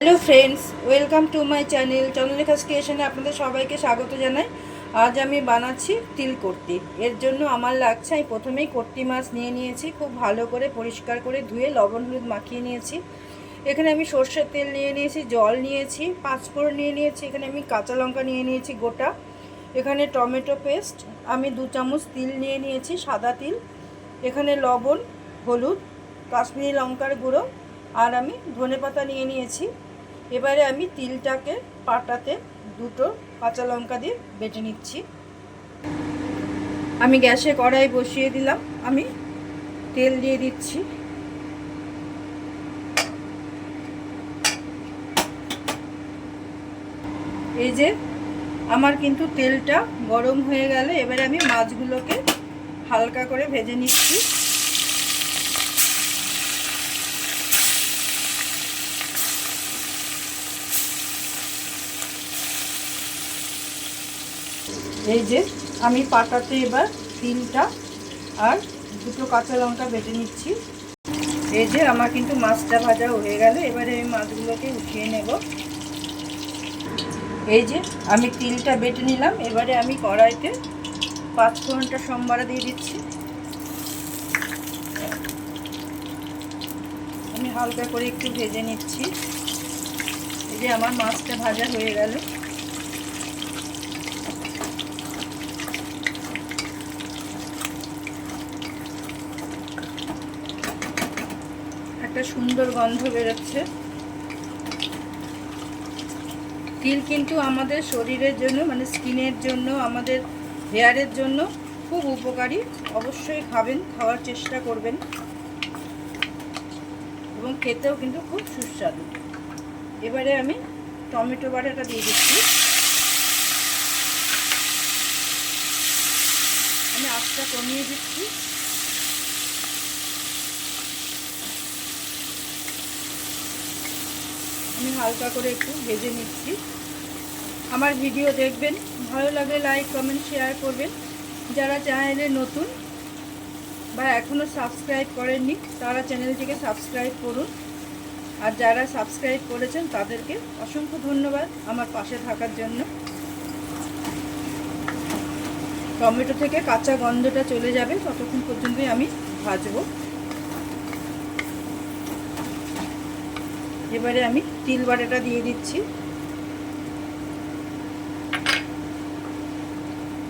Hello friends, welcome to my channel Chandralekha স্টেশনে আপনাদের সবাইকে স্বাগত জানাই। আজ আমি বানাচ্ছি তিল কর্তি। এর জন্য আমার লাগছে, আমি প্রথমেই কর্তি মাছ নিয়ে নিয়েছি, খুব ভালো করে পরিষ্কার করে ধুয়ে লবণ হলুদ মাখিয়ে নিয়েছি। এখানে আমি সর্ষের তেল নিয়ে নিয়েছি, জল নিয়েছি, পাঁচফোড়ন নিয়ে নিয়েছি, এখানে আমি কাঁচা লঙ্কা নিয়ে নিয়েছি গোটা। এখানে টমেটো পেস্ট, আমি দু চামচ তিল নিয়ে নিয়েছি, সাদা তিল। এখানে লবণ, হলুদ, কাশ্মীরি লঙ্কার গুঁড়ো, আর আমি ধনেপাতা নিয়ে নিয়েছি। এবারে আমি তিলটাকে পাটাতে দুটো কাঁচা লঙ্কা দিয়ে বেটে নিচ্ছি। আমি গ্যাসে কড়াই বসিয়ে দিলাম। আমি তেল দিয়ে দিচ্ছি। এই যে আমার কিন্তু তেলটা গরম হয়ে গেলে এবারে আমি মাছগুলোকে হালকা করে ভেজে নিচ্ছি। এই যে, আমি পাটাতে এবার তিনটা আর দুটো কাঁচা লঙ্কা বেটে নিচ্ছি। এই যে, আমার কিন্তু মাছটা ভাজা হয়ে গেল। এবারে আমি মাছগুলোকে উঠিয়ে নেব। এই যে, আমি তিলটা বেটে নিলাম। এবারে আমি কড়াইতে পাঁচ ফোড়নটা সোমবারে দিয়ে দিচ্ছি। আমি হালকা করে একটু ভেজে নিচ্ছি। এই যে, আমার মাছটা ভাজা হয়ে গেল। একটা সুন্দর গন্ধ বেরোচ্ছে। তিল কিন্তু আমাদের শরীরের জন্য মানে স্কিনের জন্য, আমাদের হেয়ারের জন্য খুব উপকারী। অবশ্যই খাবেন, খাওয়ার চেষ্টা করবেন। এবং খেতেও কিন্তু খুব সুস্বাদু। এবারে আমি টমেটো বাটাটা দিয়ে দিচ্ছি। আমি আঁচটা কমিয়ে দিচ্ছি। আমি হালকা করে একটু ভেজে নিচ্ছি। আমার ভিডিও দেখবেন, ভালো লাগলে লাইক কমেন্ট শেয়ার করবেন। যারা চ্যানেলে নতুন বা এখনও সাবস্ক্রাইব করেননি, তারা চ্যানেলটিকে সাবস্ক্রাইব করুন। আর যারা সাবস্ক্রাইব করেছেন, তাদেরকে অসংখ্য ধন্যবাদ আমার পাশে থাকার জন্য। টমেটো থেকে কাঁচা গন্ধটা চলে যাবে, ততক্ষণ পর্যন্তই আমি ভাজবো। এবারে আমি তিল বাটাটা দিয়ে দিচ্ছি।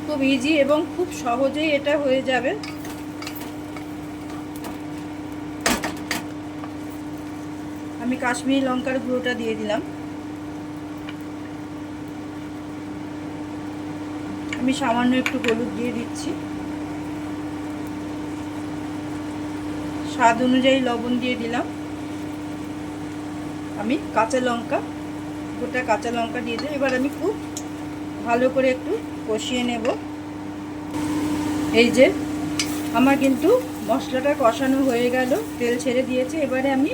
খুব ইজি এবং খুব সহজেই এটা হয়ে যাবে। আমি কাশ্মীরি লঙ্কার গুঁড়োটা দিয়ে দিলাম। আমি সামান্য একটু হলুদ দিয়ে দিচ্ছি। স্বাদ অনুযায়ী লবণ দিয়ে দিলাম। আমি কাঁচা লঙ্কা, গোটা কাঁচা লঙ্কা দিয়ে দিই এবার আমি খুব ভালো করে একটু কষিয়ে নেব। এই যে, আমার কিন্তু মশলাটা কষানো হয়ে গেল, তেল ছেড়ে দিয়েছে। এবারে আমি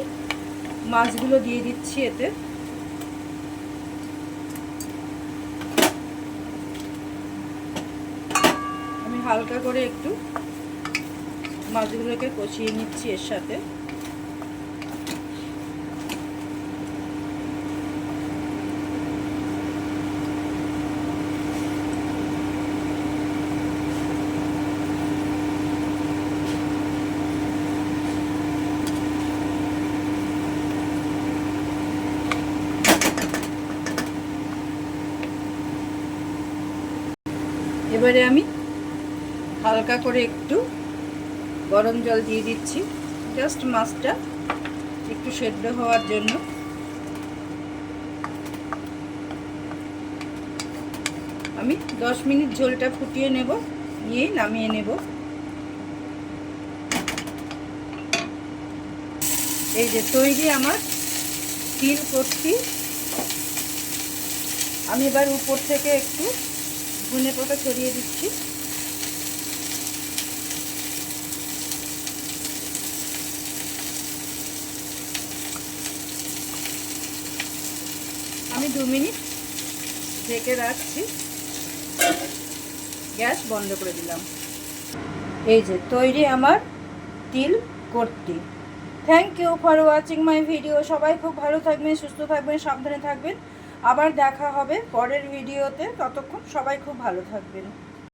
মাছগুলো দিয়ে দিচ্ছি এতে। আমি হালকা করে একটু মাছগুলোকে কষিয়ে নিচ্ছি এর সাথে। এবারে আমি হালকা করে একটু গরম জল দিয়ে দিচ্ছি। জাস্ট মাছটা একটু সেদ্ধ হওয়ার জন্য। আমি দশ মিনিট ঝোলটা ফুটিয়ে নেব নিয়েই নামিয়ে নেব। এই যে তৈরি আমার তিল করছি আমি এবার উপর থেকে একটু ধনে পাতা ছড়িয়ে দিচ্ছি। আমি দু মিনিট ঢেকে রাখছি। গ্যাস বন্ধ করে দিলাম। এই যে, তৈরি আমার তিল কর্তি thank you for watching my video সবাই খুব ভালো থাকবেন, সুস্থ থাকবেন, সাবধানে থাকবেন। আবার দেখা হবে পরের ভিডিওতে। ততক্ষণ সবাই খুব ভালো থাকবেন।